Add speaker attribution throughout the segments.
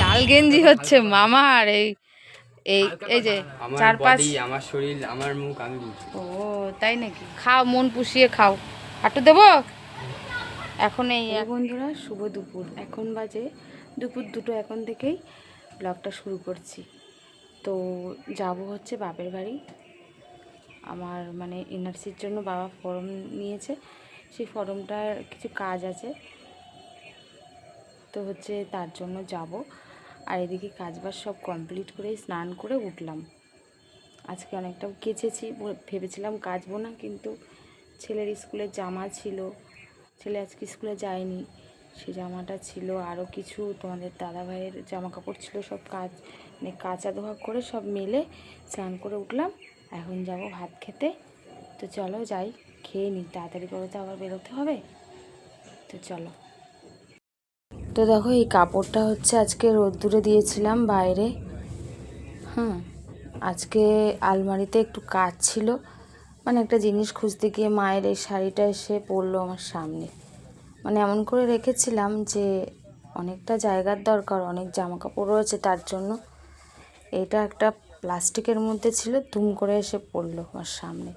Speaker 1: লাল গেঞ্জি হচ্ছে মামা আর এই এই এই যে চার পাঁচ
Speaker 2: আমার শরীর আমার মুখ আমি
Speaker 1: ও তাই নাকি? খাও মন পুষিয়ে খাও। হাঁটু দেবো? এখন এই বন্ধুরা শুভ দুপুর। এখন বাজে দুপুর দুটো এখন থেকেই ব্লগটা শুরু করছি। তো যাব হচ্ছে বাপের বাড়ি। আমার মানে এনআরসির জন্য বাবা ফর্ম নিয়েছে। সেই ফর্মটার কিছু কাজ আছে। তো হচ্ছে তার জন্য যাব। আর এদিকে কাজবাজ সব কমপ্লিট করে স্নান করে উঠলাম। আজকে অনেকটা কেচেছি ভেবেছিলাম কাচবো না, কিন্তু ছেলের স্কুলের জামা ছিল। ছেলে আজকে স্কুলে যায়নি, সে জামাটা ছিল আরও কিছু তোমাদের দাদা ভাইয়ের জামা কাপড় ছিল, সব কাজ মানে কাঁচা ধোয়া করে সব মেলে স্নান করে উঠলাম। এখন যাব ভাত খেতে। তো চলো যাই, খেয়ে নিই তাড়াতাড়ি করে তো আবার বেরোতে হবে। তো চলো। তো দেখো, এই কাপড়টা হচ্ছে আজকে রোদ্দুরে দিয়েছিলাম বাইরে। হ্যাঁ আজকে আলমারিতে একটু কাজ ছিল। মানে একটা জিনিস খুঁজতে গিয়ে মায়ের এই শাড়িটা এসে পড়ল আমার সামনে। মানে এমন করে রেখেছিলাম যে অনেকটা জায়গার দরকার, অনেক জামা কাপড় রয়েছে তার জন্য। এটা একটা প্লাস্টিকের মধ্যে ছিল তুম করে এসে পড়ল আমার সামনে।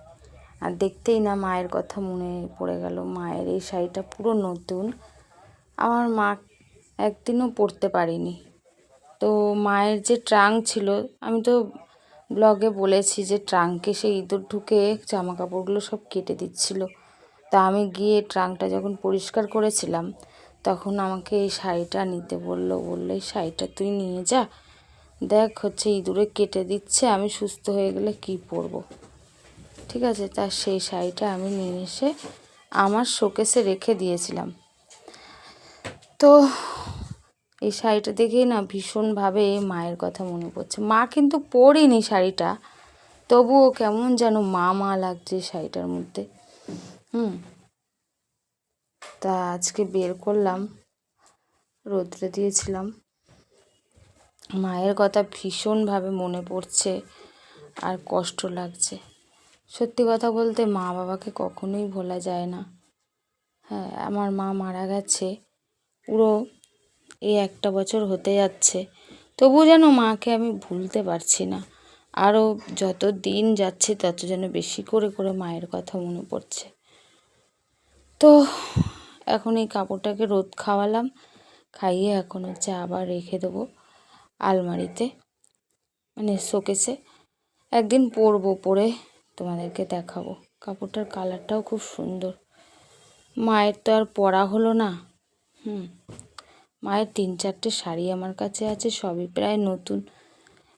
Speaker 1: আর দেখতেই না মায়ের কথা মনে পড়ে গেল, মায়ের এই শাড়িটা পুরো নতুন। আমার মা একদিনও পরতে পারিনি। তো মায়ের যে ট্রাঙ্ক ছিল, আমি তো ব্লগে বলেছি যে ট্রাঙ্কে সেই ইঁদুর ঢুকে জামা কাপড়গুলো সব কেটে দিচ্ছিল। তা আমি গিয়ে ট্রাঙ্কটা যখন পরিষ্কার করেছিলাম, তখন আমাকে এই শাড়িটা নিতে বলল। বলল, এই শাড়িটা তুই নিয়ে যা। দেখ হচ্ছে ইঁদুরে কেটে দিচ্ছে, আমি সুস্থ হয়ে গেলে কি পরবো? ঠিক আছে, তা সেই শাড়িটা আমি নিয়ে এসে আমার শোকেসে রেখে দিয়েছিলাম। তো এই শাড়িটা দেখেই না ভীষণভাবে মায়ের কথা মনে পড়ছে। মা কিন্তু পরিনি শাড়িটা। তবুও কেমন যেন মা মা লাগছে শাড়িটার মধ্যে। হুম। তা আজকে বের করলাম, রোদ্রে দিয়েছিলাম। মায়ের কথা ভীষণভাবে মনে পড়ছে আর কষ্ট লাগছে। সত্যি কথা বলতে মা বাবাকে কখনোই ভোলা যায় না। হ্যাঁ আমার মা মারা গেছে। পুরো এই একটা বছর হতে যাচ্ছে। তবু যেন মাকে আমি ভুলতে পারছি না। আরও যত দিন যাচ্ছে, তত যেন বেশি করে করে মায়ের কথা মনে পড়ছে। তো এখন এই কাপড়টাকে রোদ খাওয়ালাম, খাইয়ে এখন হচ্ছে আবার রেখে দেবো আলমারিতে মানে শোকেসে। একদিন পরবো, পরে তোমাদেরকে দেখাবো। কাপড়টার কালারটাও খুব সুন্দর। মায়ের তো আর পরা হলো না। হুম। মায়ের তিন চারটে শাড়ি আমার কাছে আছে, সবই প্রায় নতুন।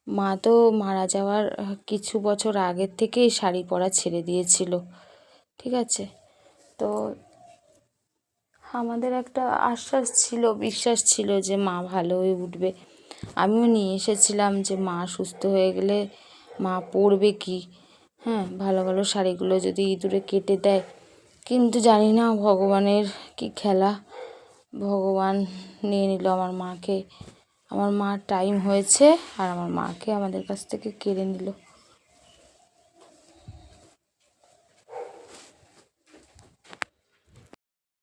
Speaker 1: মা তো মারা যাওয়ার কিছু বছর আগের থেকেই শাড়ি পরা ছেড়ে দিয়েছিল, ঠিক আছে? তো আমাদের একটা আশ্বাস ছিল, বিশ্বাস ছিল যে মা ভালো হয়ে উঠবে। আমিও নিয়ে এসেছিলাম যে মা সুস্থ হয়ে গেলে মা পরবে কি? হ্যাঁ ভালো ভালো শাড়িগুলো যদি ইঁদুরে কেটে দেয়। কিন্তু জানি না ভগবানের কি খেলা। ভগবান নিয়ে নিল আমার মাকে। আমার মার টাইম হয়েছে আর আমার মাকে আমাদের কাছ থেকে কেড়ে নিল।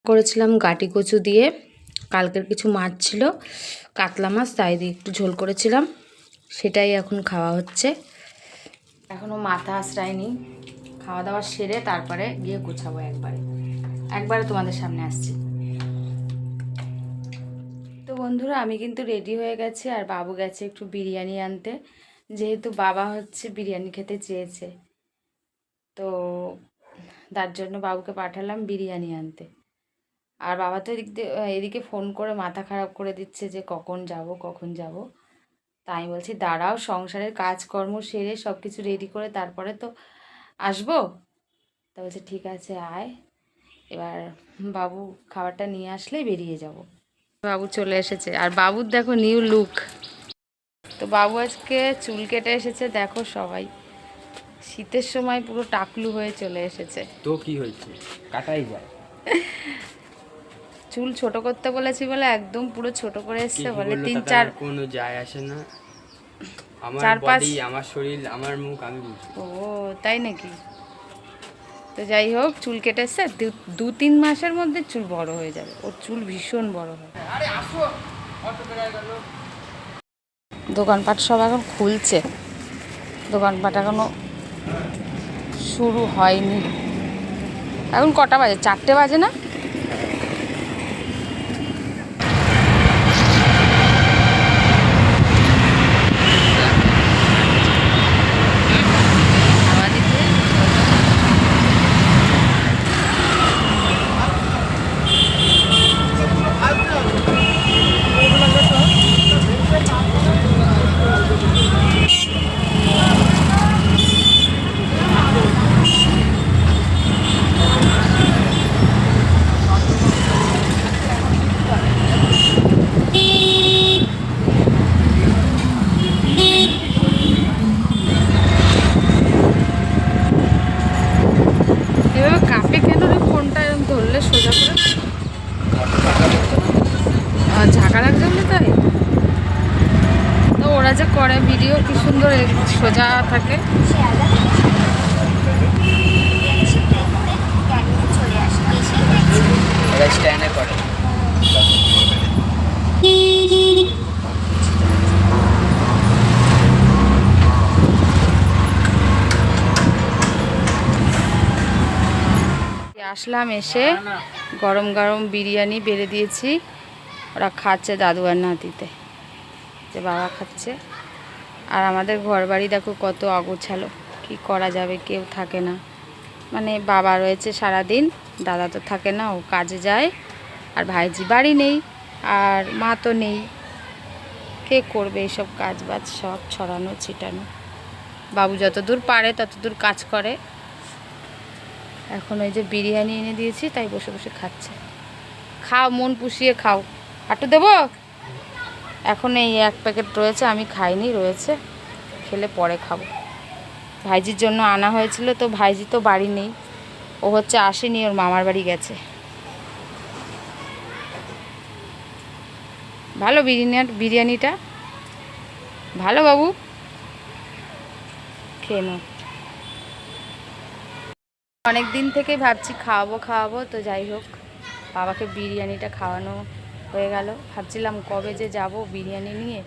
Speaker 1: করেছিলাম গাটি কচু দিয়ে। কালকের কিছু মাছ ছিল, কাতলা মাছ, তাই দিয়ে একটু ঝোল করেছিলাম। সেটাই এখন খাওয়া হচ্ছে। এখনও মাথা আশ্রায়নি। খাওয়া দাওয়া সেরে তারপরে গিয়ে গুছাবো একবারে। একবারে তোমাদের সামনে আসছি। বন্ধুরা, আমি কিন্তু রেডি হয়ে গেছি আর বাবু গেছে একটু বিরিয়ানি আনতে। যেহেতু বাবা হচ্ছে বিরিয়ানি খেতে চেয়েছে, তো তার জন্য বাবুকে পাঠালাম বিরিয়ানি আনতে। আর বাবা তো এদিক এদিকে ফোন করে মাথা খারাপ করে দিচ্ছে যে কখন যাব কখন যাব। তাই বলছি, দাঁড়াও, সংসারের কাজকর্ম সেরে সব কিছু রেডি করে তারপরে তো আসব। তা বলছে, ঠিক আছে, আয়। এবার বাবু খাবারটা নিয়ে আসলেই বেরিয়ে যাব। বাবু চলে এসেছে। আর বাবুর দেখো নিউ লুক তো বাবু আজকে চুল কেটে এসেছে দেখো সবাই। শীতের সময় পুরো টাকলু হয়ে চলে এসেছে।
Speaker 2: তো কি হয়েছে? কাটাই যায়
Speaker 1: চুল ছোট করতে বলেছি বলে একদম পুরো ছোট করে এসছে বলে তিন চার
Speaker 2: কোনো যায় আসে না। আমার বডি আমার শরীর আমার মুখ আমি বুঝি।
Speaker 1: ও তাই নাকি? তো যাই হোক চুল কেটেছে। দু- দু তিন মাসের মধ্যে চুল বড় হয়ে যাবে। ওর চুল ভীষণ বড় হয়। দোকানপাট সব এখন খুলছে। দোকানপাট এখনও শুরু হয়নি। এখন কটা বাজে? চারটে বাজে না আমাদেরকে এভাবে কাপে কেন রে ফোনটা এরকম ধরলে সোজা করে আর ঝাঁকা রাখতে বলে তাই তো ওরা যে করে ভিডিও কি সুন্দর সোজা থাকে।
Speaker 2: ওরা স্ট্যান্ডে করে
Speaker 1: আসলাম এসে গরম গরম বিরিয়ানি বেড়ে দিয়েছি। ওরা খাচ্ছে দাদু আর নাতিতে। যে বাবা খাচ্ছে। আর আমাদের ঘর বাড়ি দেখো কত অগোছালো। কি করা যাবে, কেউ থাকে না। মানে বাবা রয়েছে সারাদিন, দাদা তো থাকে না, ও কাজে যায়, আর ভাইজি বাড়ি নেই, আর মা তো নেই। কে করবে এইসব কাজ বাজ সব ছড়ানো, ছিটানো। বাবু যতদূর পারে ততদূর কাজ করে। এখন ওই যে বিরিয়ানি এনে দিয়েছি, তাই বসে বসে খাচ্ছে। খাও, মন পুষিয়ে খাও। হাঁটু দেবো? এখন এই এক প্যাকেট রয়েছে, আমি খাইনি, রয়েছে। খেলে পরে খাব। ভাইজির জন্য আনা হয়েছিল, তো ভাইজি তো বাড়ি নেই। ও হচ্ছে আসেনি, ওর মামার বাড়ি গেছে। ভালো বিরিয়ানি, বিরিয়ানিটা? ভালো বাবু? খেয়ে নাও। অনেক দিন থেকে ভাবছি খাওয়াবো খাওয়াবো, তো যাই হোক। বাবাকে বিরিয়ানিটা খাওয়ানো হয়ে গেল। ভাবছিলাম কবে যে যাব বিরিয়ানি নিয়ে।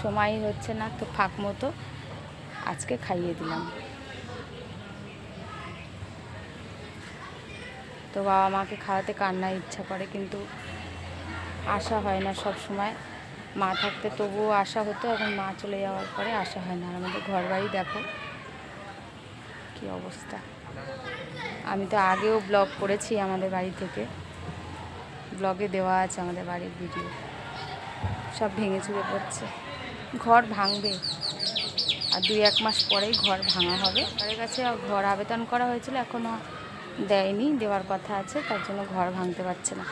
Speaker 1: সময় হচ্ছে না, তো ফাঁক মতো আজকে খাইয়ে দিলাম। তো বাবা মাকে খাওয়াতে কান্নার ইচ্ছা করে, কিন্তু আসা হয় না সব সময়। মা থাকতে তবুও আশা হতো, এখন মা চলে যাওয়ার পরে আসা হয় না। আর আমাদের ঘর বাড়ি দেখো, কী অবস্থা। আমি তো আগেও ব্লগ করেছি আমাদের বাড়ি থেকে। ব্লগে দেওয়া আছে আমাদের বাড়ির ভিডিও। সব ভেঙে চুরে পড়ছে। ঘর ভাঙবে। আর দুই এক মাস পরেই ঘর ভাঙা হবে। তাদের কাছে ঘর আবেদন করা হয়েছিল এখনও দেয়নি, দেওয়ার কথা আছে, তার জন্য ঘর ভাঙতে পারছে না।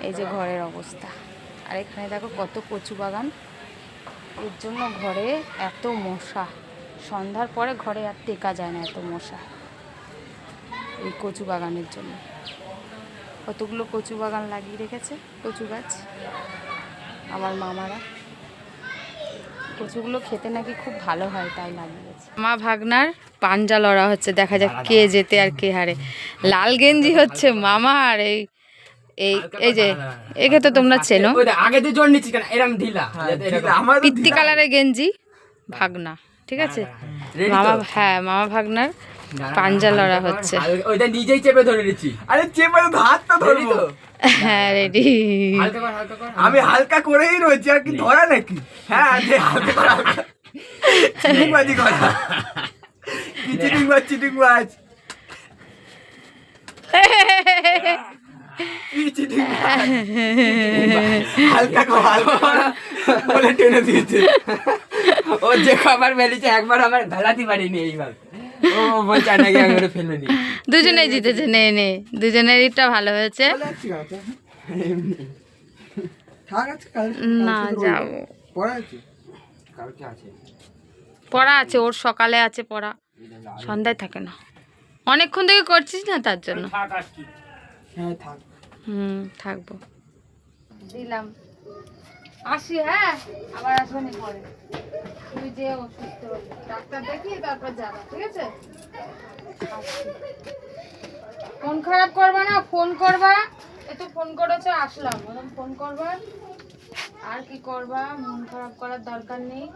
Speaker 1: এই যে ঘরের অবস্থা। আর এখানে দেখো কত কচু বাগান। এর জন্য ঘরে এত মশা। সন্ধ্যার পরে ঘরে আর টেকা যায় না এত মশা। এই কচু বাগানের জন্য। কতগুলো কচু বাগান লাগিয়ে রেখেছে? কচু গাছ। আমার মামারা। কচুগুলো খেতে নাকি খুব ভালো হয় তাই লাগিয়েছে। মা ভাগনার পাঞ্জা লড়া হচ্ছে দেখা যাক কে যেতে আর কে হারে। লাল গেঞ্জি হচ্ছে মামার এই এই এই যে একে তো তোমরা চেনো।
Speaker 2: আগে দিয়ে জোর নিচ্ছি কেন এরম ঢিলা
Speaker 1: পিত্তি কালারের গেঞ্জি ভাগনা ঠিক আছে? মামা হ্যাঁ মামা ভাগনার পাঞ্জা লড়া হচ্ছে।
Speaker 2: ওইটা নিজেই চেপে ধরে নিচ্ছি।
Speaker 3: আরে চেপে তো হাতটা ধরবো।
Speaker 2: তো?
Speaker 1: হ্যাঁ রেডি
Speaker 3: আমি হালকা করেই রয়েছি আর কি ধরা নাকি? হ্যাঁ যে হালকা করে হালকা চিটিংবাজি করা। কি চিটিংবাজ চিটিংবাজ? হালকা হালকা বলে টেনে দিয়েছে।
Speaker 2: ও যে খাবার বেরিয়েছে একবার আমার ভেলাতে পারিনি এইবার
Speaker 1: দুজনেই জিতেছে নে নে। দুজনেরটা ভালো হয়েছে। না যাব।
Speaker 3: পড়া আছে?
Speaker 2: কালকে আছে।
Speaker 1: পড়া আছে ওর সকালে আছে পড়া। সন্ধ্যায় থাকে না। অনেকক্ষণ থেকে করছিস না তার জন্য?
Speaker 3: হ্যাঁ
Speaker 1: হুম থাকব। দিলাম।
Speaker 4: আসি হ্যাঁ? আবার আসবেনি পরে। তুই যে অসুস্থ ডাক্তার দেখিয়ে তারপর যাবা, ঠিক আছে। ফোন খারাপ করবা না, ফোন করবা। একটু ফোন করেছ, আসলাম। বললাম, ফোন করবা? আর কি করবা? মন খারাপ করার দরকার নেই।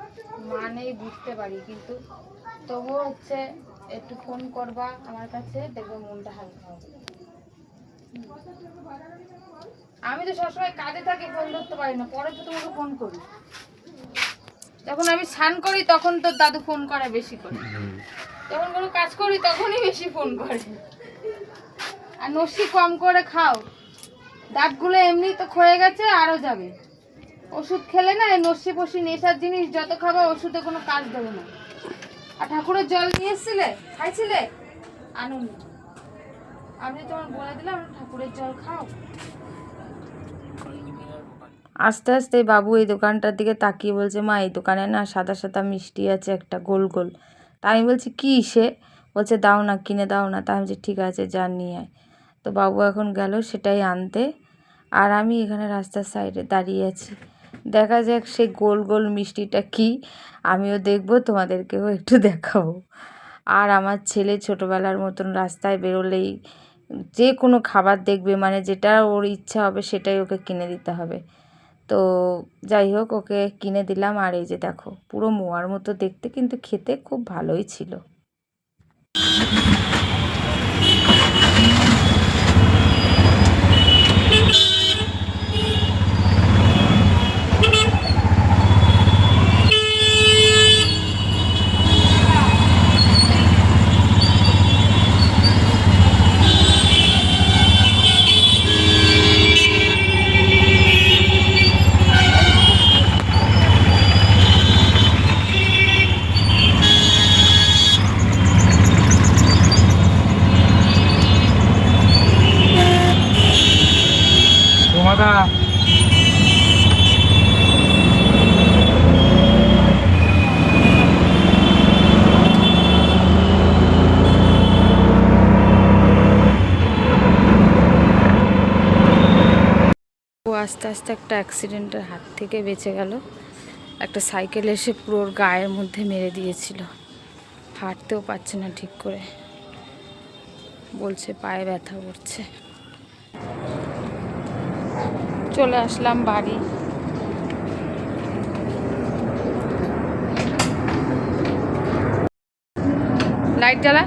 Speaker 4: মা নেই, বুঝতে পারি, কিন্তু তবুও হচ্ছে, একটু ফোন করবা আমার কাছে, দেখবে মনটা হালকা হবে। আমি তো সবসময় কাজে থাকি, ফোন ধরতে পারি না। পরে তো তোমাকে ফোন করি। যখন আমি স্নান করি, তখন তো দাদু ফোন করে বেশি করে। যখন কোনো কাজ করি, তখনই বেশি ফোন করে। আর নস্যি কম করে খাও। দাঁতগুলো এমনি তো ক্ষয়ে গেছে আরও যাবে। ওষুধ খেলে না, এই নস্যি পশি নেশার জিনিস যত খাবা, ওষুধে কোনো কাজ দেবে না। আর ঠাকুরের জল নিয়ে এসেছিলে? খাইছিলে? আনন্দ
Speaker 1: আস্তে আস্তে বাবু এই দোকানটার দিকে তাকিয়ে বলছে, মা, এই দোকানে না সাদা সাদা মিষ্টি আছে, একটা গোল গোল। তা আমি বলছি, কী সে? বলছে, দাও না, কিনে দাও না। তা আমি বলছি, ঠিক আছে, যা নিয়ে আয়। তো বাবু এখন গেল সেটাই আনতে, আর আমি এখানে রাস্তার সাইডে দাঁড়িয়ে আছি। দেখা যাক সেই গোল গোল মিষ্টিটা কি, আমিও দেখব, তোমাদেরকেও একটু দেখাবো। আর আমার ছেলে ছোটোবেলার মতন রাস্তায় বেরোলেই যে কোনো খাবার দেখবে মানে যেটা ওর ইচ্ছা হবে সেটাই ওকে কিনে দিতে হবে। তো যাই হোক, ওকে কিনে দিলাম। আর এই যে দেখো, পুরো মোয়ার মতো দেখতে, কিন্তু খেতে খুব ভালোই ছিল।
Speaker 3: তোমাদা
Speaker 1: আস্তে আস্তে একটা অ্যাক্সিডেন্টের হাত থেকে বেঁচে গেল। একটা সাইকেল এসে পুরো গায়ের মধ্যে মেরে দিয়েছিল। হাঁটতেও পারছে না ঠিক করে। বলছে পায়ে ব্যথা করছে। চলে আসলাম বাড়ি। লাইট জ্বালা?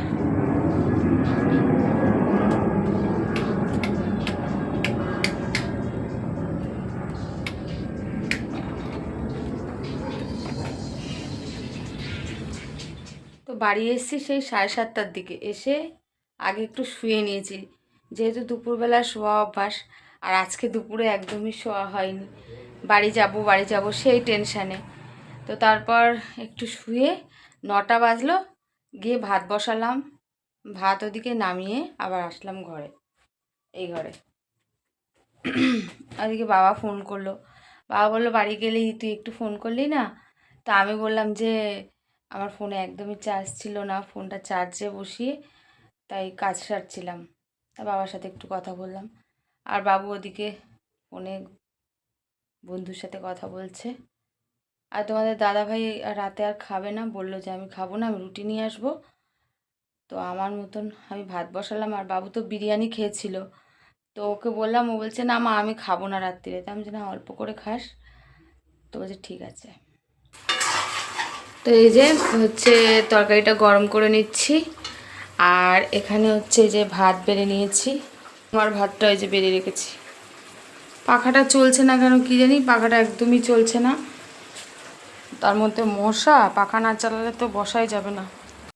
Speaker 1: তো বাড়ি এসেছি সেই সাড়ে সাতটার দিকে। এসে আগে একটু শুয়ে নিয়েছি। যেহেতু দুপুরবেলা শোয়া অভ্যাস আর আজকে দুপুরে একদমই শোয়া হয়নি। বাড়ি যাব বাড়ি যাব সেই টেনশানে। তো তারপর একটু শুয়ে নটা বাজলো, গিয়ে ভাত বসালাম, ভাত ওদিকে নামিয়ে আবার আসলাম ঘরে, এই ঘরে। ওদিকে বাবা ফোন করল। বাবা বলল, বাড়ি গেলেই তুই একটু ফোন করলি না? তা আমি বললাম যে, আমার ফোনে একদমই চার্জ ছিল না, ফোনটা চার্জে বসিয়ে তাই কাজ সারছিলাম। তা বাবার সাথে একটু কথা বললাম। আর বাবু ওদিকে ফোনে বন্ধুর সাথে কথা বলছে। আর তোমাদের দাদাভাই রাতে আর খাবে না, বলল যে আমি খাব না, আমি রুটি নিয়ে আসব। তো আমার মতন আমি ভাত বসালাম আর বাবু তো বিরিয়ানি খেয়েছিল। তো ওকে বললাম, ও বলছে, না মা, আমি খাব না রাত্রিরে। তা আমি যে না, অল্প করে খাস। তো বলছে, ঠিক আছে। তো এই যে হচ্ছে তরকারিটা গরম করে নিচ্ছি। আর এখানে হচ্ছে যে ভাত বেড়ে নিয়েছি। আমার ভাতটা এই যে বেড়ে রেখেছি। পাখাটা চলছে না কেন কি জানি? পাখাটা একদমই চলছে না। তার মধ্যে মশা, পাখা না চালালে তো বসাই যাবে না।